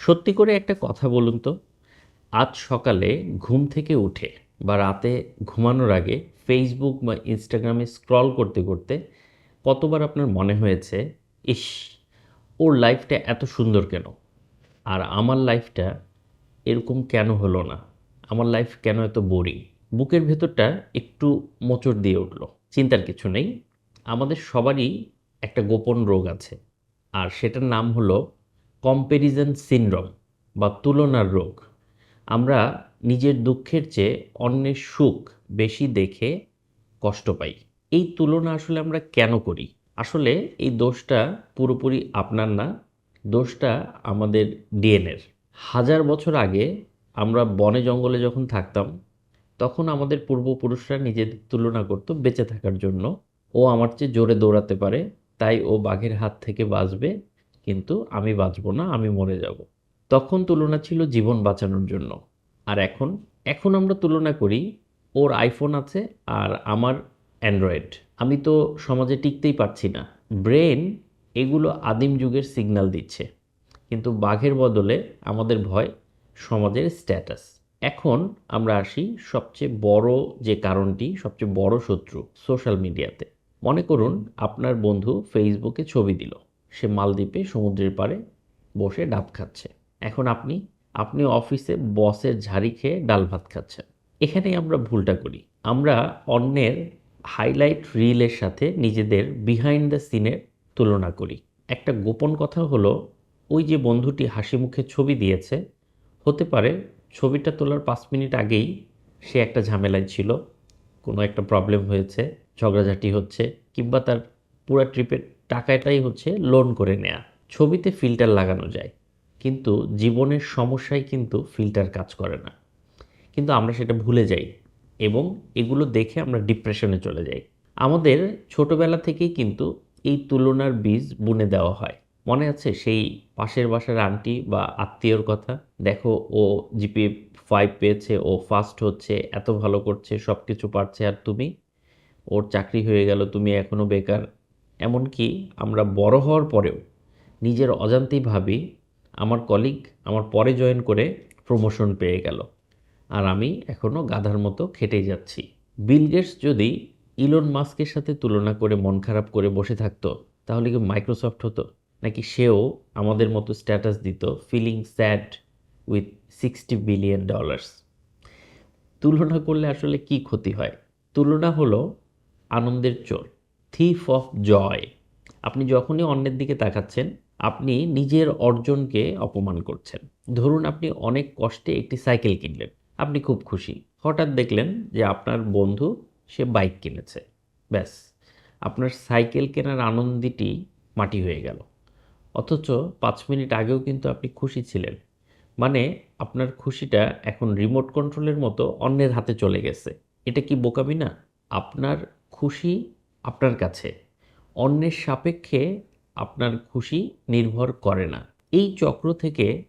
সত্যি করে একটা কথা বলুন তো। আজ সকালে ঘুম থেকে উঠে বা রাতে ঘুমানোর আগে ফেসবুক বা ইনস্টাগ্রামে স্ক্রল করতে করতে কতবার আপনার মনে হয়েছে, ইস, ওর লাইফটা এত সুন্দর কেন? আর আমার লাইফটা এরকম কেন হলো না? আমার লাইফ কেন এত বোরিং বুকের ভেতরটা একটু মোচড় দিয়ে উঠল। চিন্তার কিছু নেই। আমাদের সবারই একটা গোপন রোগ আছে। আর সেটার নাম হলো কম্প্যারিজন সিনড্রোম বা তুলনার রোগ। আমরা নিজের দুঃখের চেয়ে অন্যের সুখ বেশি দেখে কষ্ট পাই। এই তুলনা আসলে আমরা কেন করি? আসলে এই দোষটা পুরোপুরি আপনার না, দোষটা আমাদের ডিএনএর। হাজার বছর আগে আমরা বনে জঙ্গলে যখন থাকতাম, তখন আমাদের পূর্বপুরুষরা নিজেদের তুলনা করতো বেঁচে থাকার জন্য। ও আমার চেয়ে জোরে দৌড়াতে পারে, তাই ও বাঘের হাত থেকে বাঁচবে কিন্তু আমি বাঁচবো না, আমি মরে যাব। তখন তুলনা ছিল জীবন বাঁচানোর জন্য। আর এখন এখন আমরা তুলনা করি, ওর আইফোন আছে আর আমার অ্যান্ড্রয়েড। আমি তো সমাজে টিকতেই পারছি না। ব্রেন এগুলো আদিম যুগের সিগন্যাল দিচ্ছে। কিন্তু বাঘের বদলে আমাদের ভয় সমাজের স্ট্যাটাস। এখন আমরা আসি সবচেয়ে বড় যে কারণটি, সবচেয়ে বড় শত্রু সোশ্যাল মিডিয়াতে। মনে করুন, আপনার বন্ধু ফেসবুকে ছবি দিল। সে মালদ্বীপে সমুদ্রের পাড়ে বসে ডাব খাচ্ছে। এখন আপনি আপনি অফিসে বসের ঝাড়ি খেয়ে ডাল ভাত খাচ্ছেন। এখানেই আমরা ভুলটা করি। আমরা অন্যের হাইলাইট রিলের সাথে নিজেদের বিহাইন্ড দ্য সিনের তুলনা করি। একটা গোপন কথা হলো, ওই যে বন্ধুটি হাসি মুখে ছবি দিয়েছে, হতে পারে ছবিটা তোলার পাঁচ মিনিট আগেই সে একটা ঝামেলায় ছিল, কোনো একটা প্রবলেম হয়েছে, ঝগড়াঝাটি হচ্ছে, কিংবা তার পুরো ট্রিপের টাকাটাই হচ্ছে লোন করে নেয়া। ছবিতে ফিল্টার লাগানো যায়। কিন্তু জীবনের সমস্যায় কিন্তু ফিল্টার কাজ করে না। কিন্তু আমরা সেটা ভুলে যাই এবং এগুলো দেখে আমরা ডিপ্রেশনে চলে যাই। আমাদের ছোটবেলা থেকেই কিন্তু এই তুলনার বীজ বুনে দেওয়া হয়। মনে আছে সেই পাশের বাসার আন্টি বা আত্মীয়র কথা? দেখো, ও জিপি ফাইভ পেয়েছে, ও ফার্স্ট হচ্ছে, এত ভালো করছে সব কিছু পারছে, আর তুমি? ওর চাকরি হয়ে গেল, তুমি এখনও বেকার। এমনকি আমরা বড় হওয়ার পরেও নিজের অজান্তেই ভাবি আমার কলিগ আমার পরে জয়েন করে প্রমোশন পেয়ে গেল। আর আমি এখনও গাধার মতো খেটেই যাচ্ছি। বিল গেটস যদি ইলন মাস্কের সাথে তুলনা করে মন খারাপ করে বসে থাকতো, তাহলে কি মাইক্রোসফট হতো? নাকি সেও আমাদের মতো স্ট্যাটাস দিত feeling sad with sixty billion dollars তুলনা করলে আসলে কি ক্ষতি হয়? তুলনা হলো আনন্দের চোর। থিফ অফ জয় আপনি যখনই অন্যের দিকে তাকাচ্ছেন, আপনি নিজের অর্জনকে অপমান করছেন। ধরুন আপনি অনেক কষ্টে একটি সাইকেল কিনলেন, আপনি খুব খুশি। হঠাৎ দেখলেন যে আপনার বন্ধু সে বাইক কিনেছে। ব্যাস, আপনার সাইকেল কেনার আনন্দটি মাটি হয়ে গেল। অথচ পাঁচ মিনিট আগেও কিন্তু আপনি খুশি ছিলেন। মানে আপনার খুশিটা এখন রিমোট কন্ট্রোলের মতো অন্যের হাতে চলে গেছে। এটা কি বোকামি না? আপনার খুশি আপনার কাছে। অন্যের সাপেক্ষে আপনার খুশি নির্ভর করে না। এই চক্র থেকে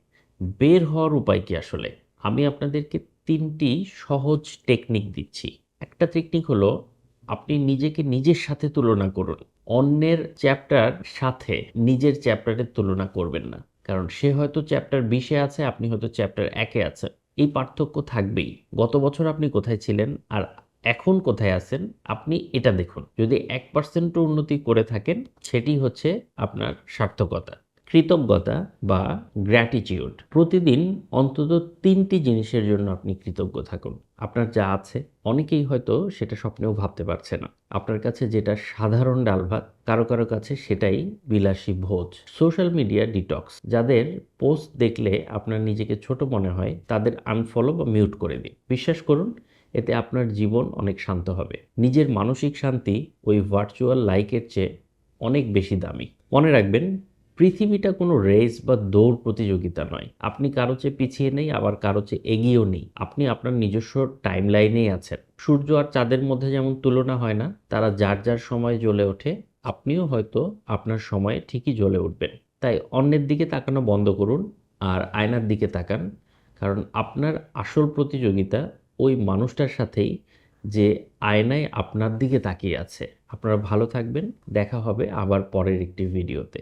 বের হওয়ার উপায় কি আসলে? আমি আপনাদেরকে তিনটি সহজ টেকনিক দিচ্ছি। একটা টেকনিক হলো আপনি নিজেকে নিজের সাথে তুলনা করুন। অন্যের চ্যাপ্টার সাথে নিজের চ্যাপ্টারের তুলনা করবেন না। কারণ সে হয়তো চ্যাপ্টার বিশে আছে, আপনি হয়তো চ্যাপ্টার একে আছে এই পার্থক্য থাকবেই। গত বছর আপনি কোথায় ছিলেন আর এখন কোথায় আছেন, আপনি এটা দেখুন। যদি এক পার্সেন্টও উন্নতি করে থাকেন, সেটি হচ্ছে আপনার সার্থকতা, কৃতজ্ঞতা বা গ্র্যাটিটিউড প্রতিদিন অন্তত তিনটি জিনিসের জন্য আপনি কৃতজ্ঞ থাকুন। আপনার যা আছে, অনেকেই হয়তো সেটা স্বপ্নেও ভাবতে পারছে না। আপনার কাছে যেটা সাধারণ ডাল ভাত, কারও কারও কাছে সেটাই বিলাসী ভোজ। সোশ্যাল মিডিয়া ডিটক্স, যাদের পোস্ট দেখলে আপনার নিজেকে ছোট মনে হয়, তাদের আনফলো বা মিউট করে দিন। বিশ্বাস করুন এতে আপনার জীবন অনেক শান্ত হবে। নিজের মানসিক শান্তি ওই ভার্চুয়াল লাইকের চেয়ে অনেক বেশি দামি। মনে রাখবেন, পৃথিবীটা কোনো রেস বা দৌড় প্রতিযোগিতা নয়। আপনি কারও চেয়ে পিছিয়ে নেই, আবার কারও চেয়ে এগিয়েও নেই। আপনি আপনার নিজস্ব টাইম লাইনেই আছেন। সূর্য আর চাঁদের মধ্যে যেমন তুলনা হয় না, তারা যার যার সময় জ্বলে ওঠে, আপনিও হয়তো আপনার সময়ে ঠিকই জ্বলে উঠবেন। তাই অন্যের দিকে তাকানো বন্ধ করুন আর আয়নার দিকে তাকান, কারণ আপনার আসল প্রতিযোগিতা ওই মানুষটার সাথেই যে আয়নায় আপনার দিকে তাকিয়ে আছে। আপনারা ভালো থাকবেন, দেখা হবে আবার পরের একটি ভিডিওতে।